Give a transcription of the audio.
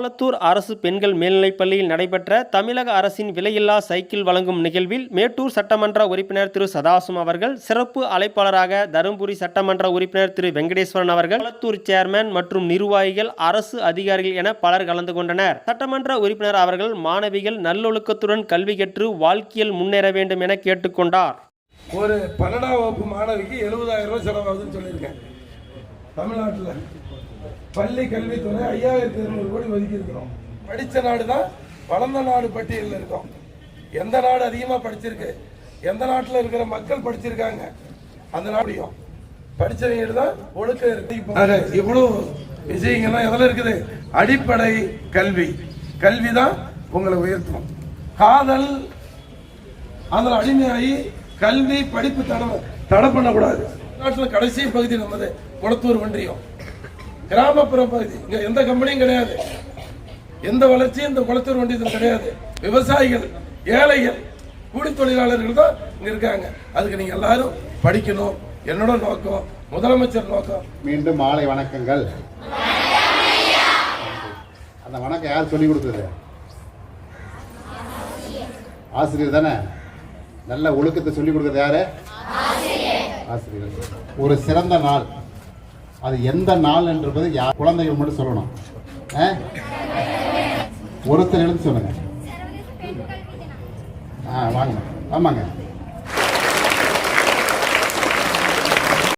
கோலத்தூர் அரசு பெண்கள் மேல்நிலைப் பள்ளியில் நடைபெற்ற தமிழக அரசின் விலையில்லா சைக்கிள் வழங்கும் நிகழ்வில் மேட்டூர் சட்டமன்ற உறுப்பினர் திரு சதாசும் அவர்கள் சிறப்பு அழைப்பாளராக தருமபுரி சட்டமன்ற உறுப்பினர் திரு வெங்கடேஸ்வரன் அவர்கள் கோலத்தூர் சேர்மன் மற்றும் நிர்வாகிகள் அரசு அதிகாரிகள் என பலர் கலந்து கொண்டனர். சட்டமன்ற உறுப்பினர் அவர்கள் மாணவிகள் நல்லொழுக்கத்துடன் கல்வி கற்று வாழ்க்கையில் முன்னேற வேண்டும் என கேட்டுக்கொண்டார் ஒரு பன்னெண்டாம் வகுப்பு மாணவிக்கு எழுபதாயிரம் ரூபாய் செலவாகுதுன்னு சொல்லியிருக்கேன். தமிழ்நாட்டில் பள்ளி கல்வித்துறை ஐயாயிரத்தி இருநூறு கோடி ஒதுக்கி இருக்கிறோம் படித்த நாடு தான் வளர்ந்த நாடு பட்டியலில் இருக்கோம். எந்த நாடு அதிகமாக படிச்சிருக்கு? எந்த நாட்டில் இருக்கிற மக்கள் படிச்சிருக்காங்க? அந்த நாடையும் படிச்சவங்க தான் ஒழுக்கம் இருக்கு. ஆக, இவ்வளவு விஷயங்கள்லாம் எதில் இருக்குது? அடிப்படை கல்வி. கல்வி தான் உங்களை உயர்த்தும். காதல் அதில் அடிமையாகி கல்வி படிப்பு தடை தடை பண்ணக்கூடாது. நாட்டில் கடைசி பகுதி நமது குளத்தூர் ஒன்றியம். கிராமப்புற பகுதி. இங்க எந்த கம்பெனியும் கிடையாது. எந்த வளர்ச்சியும் இந்த குளத்தூர் ஒன்றியத்தில் கிடையாது. விவசாயிகள் ஏழைகள் கூலி தொழிலாளர்கள் தான் இங்க இருக்காங்க. அதுக்கு நீங்க எல்லாரும் படிக்கணும். என்னோட நோக்கம் முதலமைச்சர் நோக்கம். மீண்டும் மாலை வணக்கங்கள். அந்த வணக்கம் யார் சொல்லி கொடுத்தது? ஆசிரியர் தானே? நல்ல ஒழுக்கத்தை சொல்லி கொடுக்கறது யாரு? ஆசிரியர். ஒரு சிறந்த நாள். அது எந்த நாள் என்றது யார் குழந்தைகள் மட்டும் சொல்லணும். ஆ? ஒருத்தர் எழுந்து சொல்லுங்க. ஆ வாங்க. ஆமாங்க.